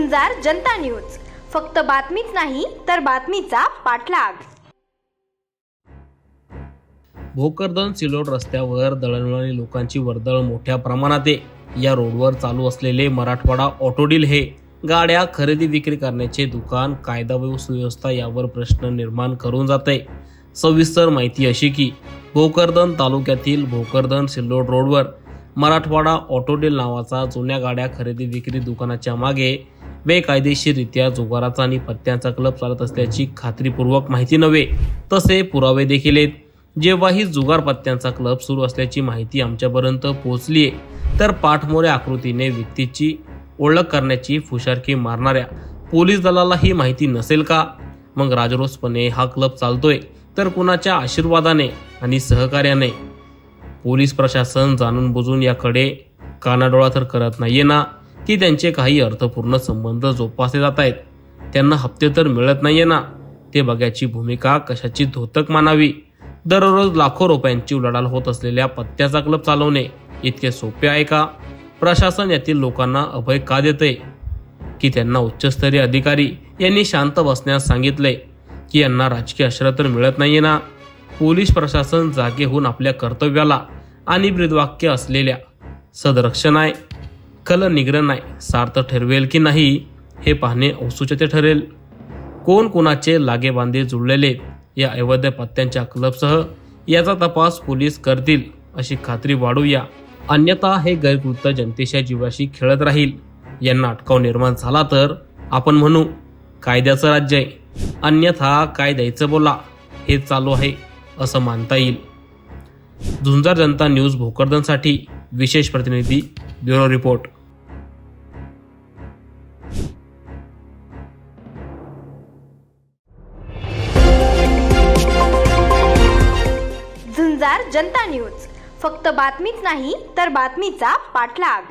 झुंजार Janata news. फक्त बातमीच नाही तर बातमीचा पाठलाग. भोकरदन सिलोड रस्त्यावर दळणवळणी लोकांची वर्दळ मोठ्या प्रमाणात आहे. या रोडवर चालू असलेले मराठवाडा ऑटोडील हे गाड्या खरेदी विक्री करण्याचे दुकान कायदा व सुव्यवस्था यावर प्रश्न निर्माण करून जाते सविस्तर माहिती अशी की भोकरदन तालुक्यातील भोकरदन सिल्लोड रोडवर मराठवाडा ऑटोडेल नावाचा जुन्या गाड्या खरेदी विक्री दुकानाच्या मागे बेकायदेशीररित्या जुगाराचा आणि पत्त्यांचा क्लब चालत असल्याची खात्रीपूर्वक माहिती नव्हे तसे पुरावे देखील आहेत. जेव्हाही जुगार पत्त्यांचा क्लब सुरू असल्याची माहिती आमच्यापर्यंत पोहोचली आहे तर पाठमोऱ्या आकृतीने व्यक्तीची ओळख करण्याची फुशारकी मारणाऱ्या पोलीस दलाला ही माहिती नसेल का? मग राजरोसपणे हा क्लब चालतोय तर कुणाच्या आशीर्वादाने आणि सहकार्याने? पोलीस प्रशासन जाणून बुजून याकडे कानाडोळा तर करत नाहीये ना. की त्यांचे काही अर्थपूर्ण संबंध जोपासले जात आहेत. त्यांना हप्ते तर मिळत नाहीये ना. ते बघायची भूमिका कशाची धोतक मानावी? दररोज लाखो रुपयांची उलाढाल होत असलेल्या पत्त्याचा क्लब चालवणे इतके सोपे आहे का? प्रशासन यातील लोकांना अभय का देते? की त्यांना उच्चस्तरीय अधिकारी यांनी शांत बसण्यास सांगितले की यांना राजकीय आश्रय तर मिळत नाहीये ना. पोलीस प्रशासन जागे होऊन आपल्या कर्तव्याला आणि ब्रीदवाक्य असलेल्या सदरक्षण आहे कल निग्रह आहे सार्थ ठरवेल की नाही हे पाहणे औसुचते ठरेल. कोण कोणाचे लागेबांधे जुळलेले या अवैध पत्त्यांच्या क्लबसह याचा तपास पोलीस करतील अशी खात्री वाढूया. अन्यथा हे गैरकृत्य जनतेच्या जीवाशी खेळत राहील. यांना अटकाव निर्माण झाला तर आपण म्हणू कायद्याचं राज्य आहे. अन्यथा काय द्यायचं बोला. हे चालू आहे असं मानता येईल. झुंजार जनता न्यूज भोकरदनसाठी विशेष प्रतिनिधी bureau report. Zunjar Janata news. फक्त बातमीच नाही तर बातमीचा पाठलाग.